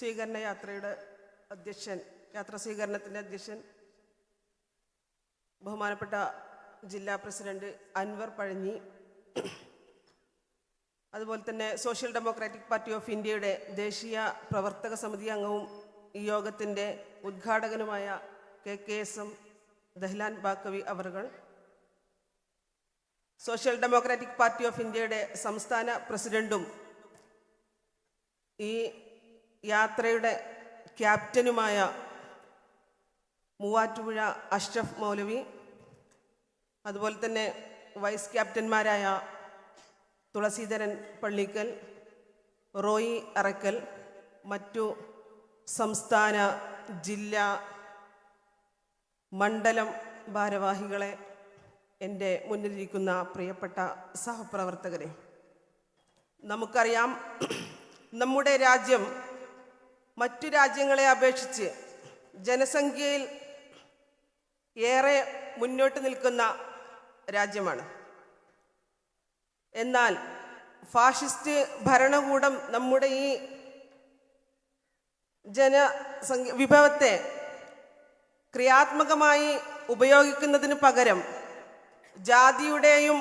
സ്വീകരണ യാത്രയുടെ അധ്യക്ഷൻ യാത്ര സ്വീകരണത്തിന്റെ അധ്യക്ഷൻ ബഹുമാനപ്പെട്ട ജില്ലാ പ്രസിഡന്റ് അൻവർ പഴഞ്ഞി അതുപോലെ തന്നെ സോഷ്യൽ ഡെമോക്രാറ്റിക് പാർട്ടി ഓഫ് ഇന്ത്യയുടെ ദേശീയ പ്രവർത്തക സമിതി അംഗവും ഈ യോഗത്തിന്റെ ഉദ്ഘാടകനുമായ K K S M Dahlan Baqavi അവറുകൾ സോഷ്യൽ ഡെമോക്രാറ്റിക് പാർട്ടി ഓഫ് ഇന്ത്യയുടെ സംസ്ഥാന പ്രസിഡന്റും ഈ യാത്രയുടെ ക്യാപ്റ്റനുമായ മൂവാറ്റുപുഴ അഷ്റഫ് മൗലവി അതുപോലെ തന്നെ വൈസ് ക്യാപ്റ്റന്മാരായ തുളസീധരൻ പള്ളിക്കൽ റോയി അറക്കൽ മറ്റു സംസ്ഥാന ജില്ല മണ്ഡലം ഭാരവാഹികളെ എന്റെ മുന്നിലിരിക്കുന്ന പ്രിയപ്പെട്ട സഹപ്രവർത്തകരെ നമുക്കറിയാം നമ്മുടെ രാജ്യം മറ്റു രാജ്യങ്ങളെ അപേക്ഷിച്ച് ജനസംഖ്യയിൽ ഏറെ മുന്നോട്ട് നിൽക്കുന്ന രാജ്യമാണ്. എന്നാൽ ഫാഷിസ്റ്റ് ഭരണകൂടം നമ്മുടെ ഈ ജനസംഖ്യ വിഭവത്തെ ക്രിയാത്മകമായി ഉപയോഗിക്കുന്നതിന് പകരം ജാതിയുടെയും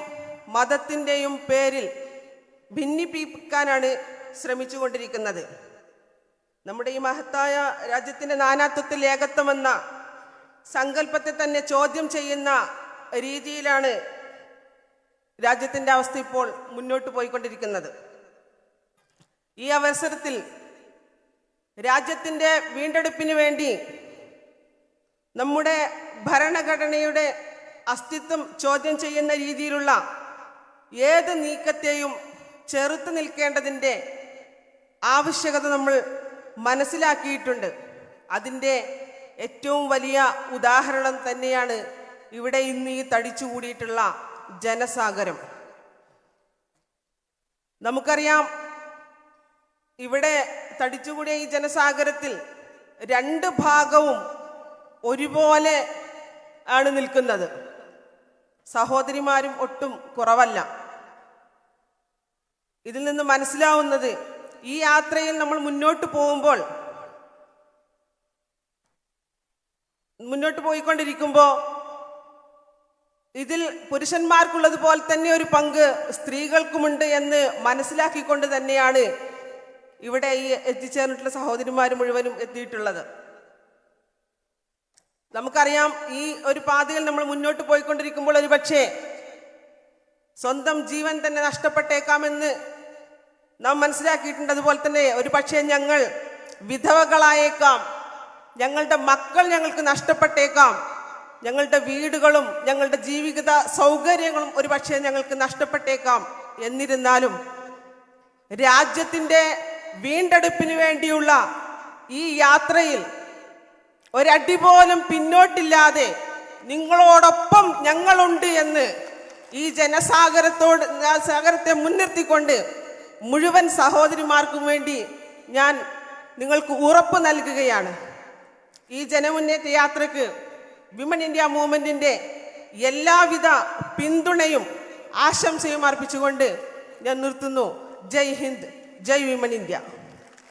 മതത്തിന്റെയും പേരിൽ ഭിന്നിപ്പിക്കാനാണ് ശ്രമിച്ചുകൊണ്ടിരിക്കുന്നത്. നമ്മുടെ ഈ മഹത്തായ രാജ്യത്തിന്റെ നാനാത്വത്തിൽ ഏകത്വമെന്ന സങ്കല്പത്തെ തന്നെ ചോദ്യം ചെയ്യുന്ന രീതിയിലാണ് രാജ്യത്തിന്റെ അവസ്ഥ ഇപ്പോൾ മുന്നോട്ട് പോയിക്കൊണ്ടിരിക്കുന്നത്. ഈ അവസരത്തിൽ രാജ്യത്തിന്റെ വീണ്ടെടുപ്പിന് വേണ്ടി നമ്മുടെ ഭരണഘടനയുടെ അസ്തിത്വം ചോദ്യം ചെയ്യുന്ന രീതിയിലുള്ള ഏത് നീക്കത്തെയും ചെറുത്തു നിൽക്കേണ്ടതിന്റെ ആവശ്യകത നമ്മൾ മനസ്സിലാക്കിയിട്ടുണ്ട്. അതിന്റെ ഏറ്റവും വലിയ ഉദാഹരണം തന്നെയാണ് ഇവിടെ ഇന്ന് ഈ തടിച്ചുകൂടിയിട്ടുള്ള ജനസാഗരം. നമുക്കറിയാം ഇവിടെ തടിച്ചുകൂടിയ ഈ ജനസാഗരത്തിൽ രണ്ട് ഭാഗവും ഒരുപോലെ ആണ് നിൽക്കുന്നത്. സഹോദരിമാരും ഒട്ടും കുറവല്ല. ഇതിൽ നിന്ന് മനസ്സിലാവുന്നത് ഈ യാത്രയിൽ നമ്മൾ മുന്നോട്ട് പോകുമ്പോൾ മുന്നോട്ട് പോയിക്കൊണ്ടിരിക്കുമ്പോൾ ഇതിൽ പുരുഷന്മാർക്കുള്ളതുപോലെ തന്നെ ഒരു പങ്ക് സ്ത്രീകൾക്കുമുണ്ട് എന്ന് മനസ്സിലാക്കിക്കൊണ്ട് തന്നെയാണ് ഇവിടെ ഈ എത്തിച്ചേർന്നിട്ടുള്ള സഹോദരിമാർ മുഴുവനും എത്തിയിട്ടുള്ളത്. നമുക്കറിയാം ഈ ഒരു പാതയിൽ നമ്മൾ മുന്നോട്ട് പോയിക്കൊണ്ടിരിക്കുമ്പോൾ ഒരു സ്വന്തം ജീവൻ തന്നെ നഷ്ടപ്പെട്ടേക്കാമെന്ന് നാം മനസ്സിലാക്കിയിട്ടുണ്ട് അതുപോലെ തന്നെ ഒരു പക്ഷേ ഞങ്ങൾ വിധവകളായേക്കാം. ഞങ്ങളുടെ മക്കൾ ഞങ്ങൾക്ക് നഷ്ടപ്പെട്ടേക്കാം. ഞങ്ങളുടെ വീടുകളും ഞങ്ങളുടെ ജീവിത സൗകര്യങ്ങളും ഒരു പക്ഷേ ഞങ്ങൾക്ക് നഷ്ടപ്പെട്ടേക്കാം. എന്നിരുന്നാലും രാജ്യത്തിന്റെ വീണ്ടെടുപ്പിന് വേണ്ടിയുള്ള ഈ യാത്രയിൽ ഒരടി പോലും പിന്നോട്ടില്ലാതെ നിങ്ങളോടൊപ്പം ഞങ്ങളുണ്ട് എന്ന് ഈ ജനസാഗരത്തോട് സാഗരത്തെ മുൻനിർത്തിക്കൊണ്ട് മുഴുവൻ സഹോദരിമാർക്കും വേണ്ടി ഞാൻ നിങ്ങൾക്ക് ഉറപ്പ് നൽകുകയാണ്. ഈ ജനമുന്നേറ്റ യാത്രയ്ക്ക് വിമൻ ഇന്ത്യ മൂവ്മെന്റിന്റെ എല്ലാവിധ പിന്തുണയും ആശംസയും അർപ്പിച്ചുകൊണ്ട് ഞാൻ നിർത്തുന്നു. Jai Hind Jai women India.